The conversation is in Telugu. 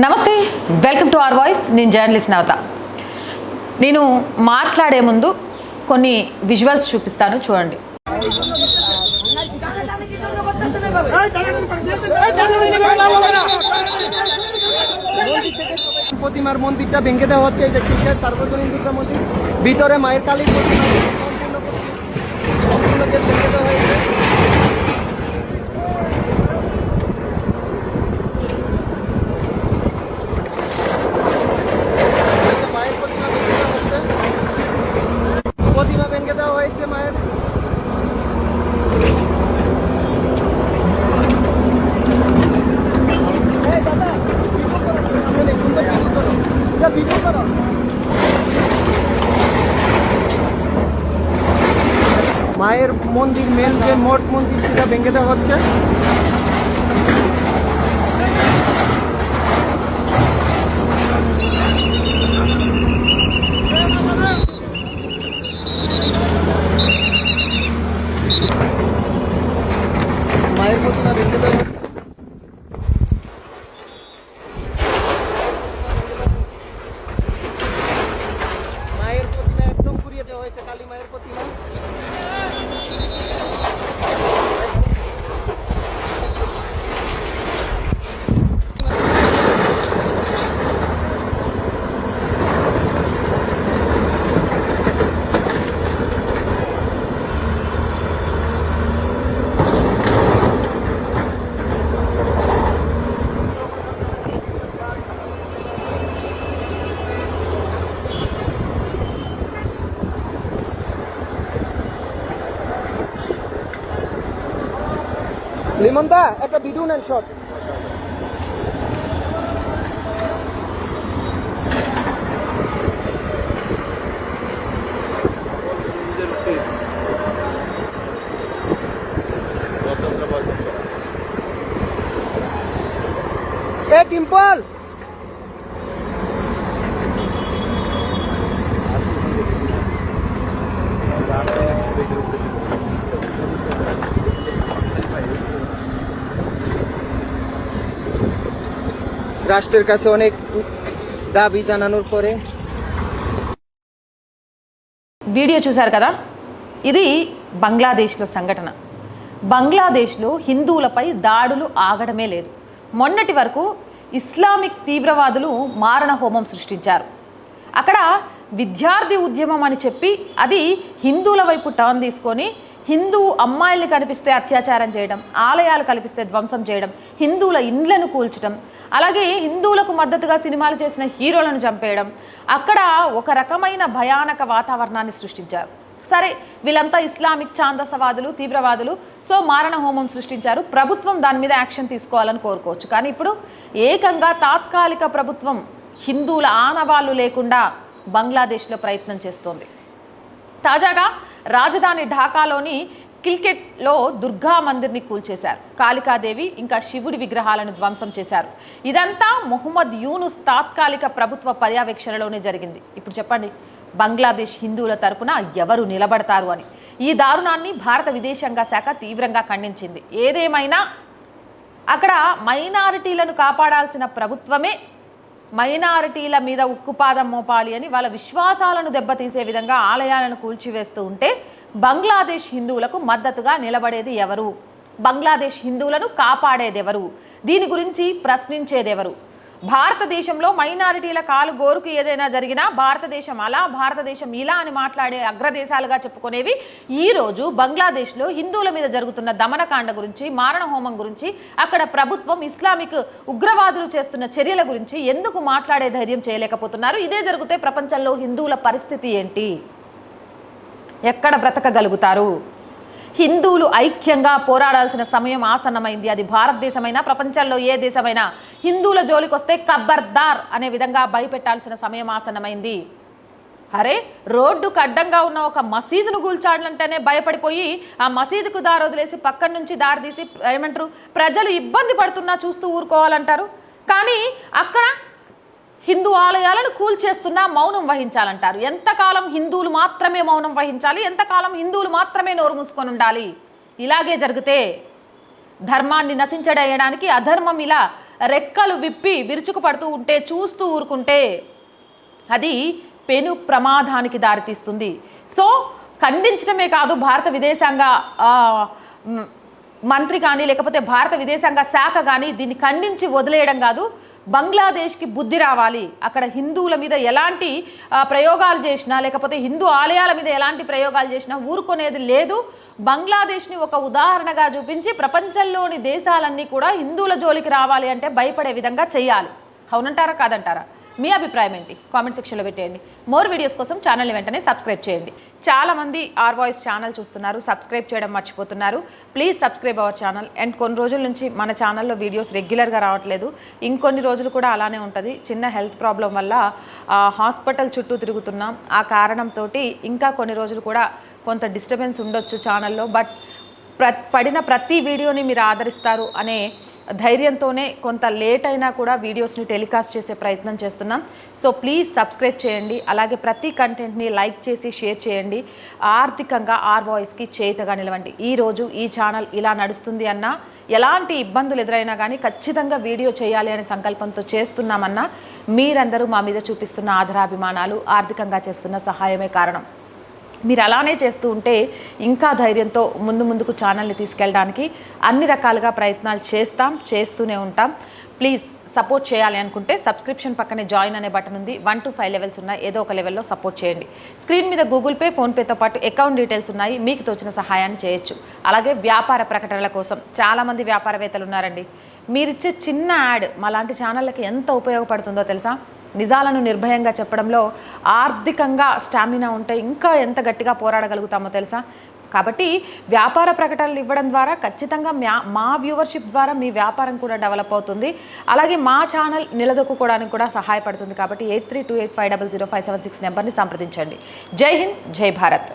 నమస్తే వెల్కమ్ టు అవర్ వాయిస్ నేను జర్నలిస్ట్ నవత నేను మాట్లాడే ముందు కొన్ని విజువల్స్ చూపిస్తాను చూడండి প্রতিমার মন্দিরটা ভেঙে দেওয়া হচ্ছে এই যে শিশের সার্বজনীন দুর্গা মন্দির ভিতরে মায়ের কালী মন্দির মেন যে মঠ মন্দির সেটা ভেঙে দেওয়া হচ্ছে। মায়ের প্রতিমা ভেঙে মায়ের প্রতিমা একদম পুড়িয়ে দেওয়া হয়েছে, কালী মায়ের প্রতিমা। লিমনদা একটা ভিডিও নেন শট এ টিম্পল রাষ্ট্রের কাছে অনেক দাবি জানানোর পরে వీడియో చూశారు కదా? ఇది బంగ్లాదేశ్లో సంఘటన. బంగ్లాదేశ్లో హిందువులపై దాడులు ఆగడమే లేదు. మొన్నటి వరకు ఇస్లామిక్ తీవ్రవాదులు మారణ హోమం సృష్టించారు. అక్కడ విద్యార్థి ఉద్యమం అని చెప్పి అది హిందువుల వైపు టర్న్ తీసుకొని హిందూ అమ్మాయిల్ని కనిపిస్తే అత్యాచారం చేయడం ఆలయాలు కనిపిస్తే ధ్వంసం చేయడం హిందువుల ఇండ్లను కూల్చడం అలాగే హిందువులకు మద్దతుగా సినిమాలు చేసిన హీరోలను చంపేయడం అక్కడ ఒక రకమైన భయానక వాతావరణాన్ని సృష్టించారు. సరే వీళ్ళంతా ఇస్లామిక్ ఛాందసవాదులు తీవ్రవాదులు సో మారణ హోమం సృష్టించారు. ప్రభుత్వం దాని మీద యాక్షన్ తీసుకోవాలని కోరుకోవచ్చు. కానీ ఇప్పుడు ఏకంగా తాత్కాలిక ప్రభుత్వం హిందువుల ఆనవాళ్ళు లేకుండా బంగ్లాదేశ్లో ప్రయత్నం చేస్తోంది. తాజాగా రాజధాని ఢాకాలోని కిల్కెట్లో దుర్గా మందిర్ని కూల్చేశారు. కాళికాదేవి ఇంకా శివుడి విగ్రహాలను ధ్వంసం చేశారు. ఇదంతా మొహమ్మద్ యూనుస్ తాత్కాలిక ప్రభుత్వ పర్యవేక్షణలోనే జరిగింది. ఇప్పుడు చెప్పండి బంగ్లాదేశ్ హిందువుల తరపున ఎవరు నిలబడతారు అని. ఈ దారుణాన్ని భారత విదేశాంగ శాఖ తీవ్రంగా ఖండించింది. ఏదేమైనా అక్కడ మైనారిటీలను కాపాడాల్సిన ప్రభుత్వమే మైనారిటీల మీద ఉక్కుపాదం మోపాలి అని వాళ్ళ విశ్వాసాలను దెబ్బతీసే విధంగా ఆలయాలను కూల్చివేస్తూ ఉంటే బంగ్లాదేశ్ హిందువులకు మద్దతుగా నిలబడేది ఎవరు? బంగ్లాదేశ్ హిందువులను కాపాడేదెవరు? దీని గురించి ప్రశ్నించేదెవరు? భారతదేశంలో మైనారిటీల కాలు గోరుకు ఏదైనా జరిగినా భారతదేశం అలా భారతదేశం ఇలా అని మాట్లాడే అగ్రదేశాలుగా చెప్పుకునేవి ఈ రోజు బంగ్లాదేశ్లో హిందువుల మీద జరుగుతున్న దమనకాండ గురించి మారణ హోమం గురించి అక్కడ ప్రభుత్వం ఇస్లామిక్ ఉగ్రవాదులు చేస్తున్న చర్యల గురించి ఎందుకు మాట్లాడే ధైర్యం చేయలేకపోతున్నారు? ఇదే జరిగితే ప్రపంచంలో హిందువుల పరిస్థితి ఏంటి? ఎక్కడ బ్రతకగలుగుతారు? హిందువులు ఐక్యంగా పోరాడాల్సిన సమయం ఆసన్నమైంది. అది భారతదేశమైనా ప్రపంచంలో ఏ దేశమైనా హిందువుల జోలికొస్తే కబ్బర్దార్ అనే విధంగా భయపెట్టాల్సిన సమయం ఆసన్నమైంది. అరే రోడ్డుకు అడ్డంగా ఉన్న ఒక మసీదును కూల్చాడంటేనే భయపడిపోయి ఆ మసీదుకు దారి వదిలేసి పక్కన నుంచి దారి తీసి ఏమంటారు ప్రజలు ఇబ్బంది పడుతున్నా చూస్తూ ఊరుకోవాలంటారు. కానీ అక్కడ హిందూ ఆలయాలను కూల్చేస్తున్నా మౌనం వహించాలంటారు. ఎంతకాలం హిందువులు మాత్రమే మౌనం వహించాలి? ఎంతకాలం హిందువులు మాత్రమే నోరు మూసుకొని ఉండాలి? ఇలాగే జరిగితే ధర్మాన్ని నశించడేయడానికి అధర్మం ఇలా రెక్కలు విప్పి విరుచుకుపడుతూ ఉంటే చూస్తూ ఊరుకుంటే అది పెను ప్రమాదానికి దారితీస్తుంది. సో ఖండించడమే కాదు భారత విదేశాంగ మంత్రి కానీ లేకపోతే భారత విదేశాంగ శాఖ కానీ దీన్ని ఖండించి వదిలేయడం కాదు. బంగ్లాదేశ్కి బుద్ధి రావాలి. అక్కడ హిందువుల మీద ఎలాంటి ప్రయోగాలు చేసినా లేకపోతే హిందూ ఆలయాల మీద ఎలాంటి ప్రయోగాలు చేసినా ఊరుకునేది లేదు. బంగ్లాదేశ్ని ఒక ఉదాహరణగా చూపించి ప్రపంచంలోని దేశాలన్నీ కూడా హిందువుల జోలికి రావాలి అంటే భయపడే విధంగా చేయాలి. అవునంటారా కాదంటారా? మీ అభిప్రాయం ఏంటి? కామెంట్ సెక్షన్లో పెట్టేయండి. మోర్ వీడియోస్ కోసం ఛానల్ని వెంటనే సబ్స్క్రైబ్ చేయండి. చాలామంది ఆర్ వాయిస్ ఛానల్ చూస్తున్నారు సబ్స్క్రైబ్ చేయడం మర్చిపోతున్నారు. Please subscribe our channel. And కొన్ని రోజుల నుంచి మన ఛానల్లో వీడియోస్ రెగ్యులర్గా రావట్లేదు. ఇంకొన్ని రోజులు కూడా అలానే ఉంటుంది. చిన్న హెల్త్ ప్రాబ్లం వల్ల హాస్పిటల్ చుట్టూ తిరుగుతున్నాం. ఆ కారణంతో ఇంకా కొన్ని రోజులు కూడా కొంత డిస్టర్బెన్స్ ఉండొచ్చు ఛానల్లో. బట్ ప్ర పడిన ప్రతి వీడియోని మీరు ఆదరిస్తారు అనే ధైర్యంతోనే కొంత లేట్ అయినా కూడా వీడియోస్ని టెలికాస్ట్ చేసే ప్రయత్నం చేస్తున్నాం. సో ప్లీజ్ సబ్స్క్రైబ్ చేయండి. అలాగే ప్రతి కంటెంట్ని లైక్ చేసి షేర్ చేయండి. ఆర్థికంగా ఆర్ వాయిస్కి చేతగా నిలవండి. ఈరోజు ఈ ఛానల్ ఇలా నడుస్తుంది అన్నా ఎలాంటి ఇబ్బందులు ఎదురైనా కానీ ఖచ్చితంగా వీడియో చేయాలి అనే సంకల్పంతో చేస్తున్నామన్నా మీరందరూ మా మీద చూపిస్తున్న ఆధారాభిమానాలు ఆర్థికంగా చేస్తున్న సహాయమే కారణం. మీరు అలానే చేస్తూ ఉంటే ఇంకా ధైర్యంతో ముందు ముందుకు ఛానల్ని తీసుకెళ్ళడానికి అన్ని రకాలుగా ప్రయత్నాలు చేస్తాం చేస్తూనే ఉంటాం. ప్లీజ్ సపోర్ట్ చేయాలి అనుకుంటే సబ్స్క్రిప్షన్ పక్కనే జాయిన్ అనే బటన్ ఉంది. వన్ టు ఫైవ్ లెవెల్స్ ఉన్నాయి. ఏదో ఒక లెవెల్లో సపోర్ట్ చేయండి. స్క్రీన్ మీద గూగుల్ పే ఫోన్పేతో పాటు అకౌంట్ డీటెయిల్స్ ఉన్నాయి. మీకు తోచిన సహాయాన్ని చేయొచ్చు. అలాగే వ్యాపార ప్రకటనల కోసం చాలామంది వ్యాపారవేత్తలు ఉన్నారండి. మీరిచ్చే చిన్న యాడ్ మా లాంటి ఛానళ్ళకి ఎంత ఉపయోగపడుతుందో తెలుసా? నిజాలను నిర్భయంగా చెప్పడంలో ఆర్థికంగా స్టామినా ఉంటే ఇంకా ఎంత గట్టిగా పోరాడగలుగుతామో తెలుసా? కాబట్టి వ్యాపార ప్రకటనలు ఇవ్వడం ద్వారా ఖచ్చితంగా మ్యా మా వ్యూవర్షిప్ ద్వారా మీ వ్యాపారం కూడా డెవలప్ అవుతుంది. అలాగే మా ఛానల్ నిలదొక్కుకోవడానికి కూడా సహాయపడుతుంది. కాబట్టి eight three two eight five double zero five seven six నెంబర్ని సంప్రదించండి. జై హింద్ జై భారత్.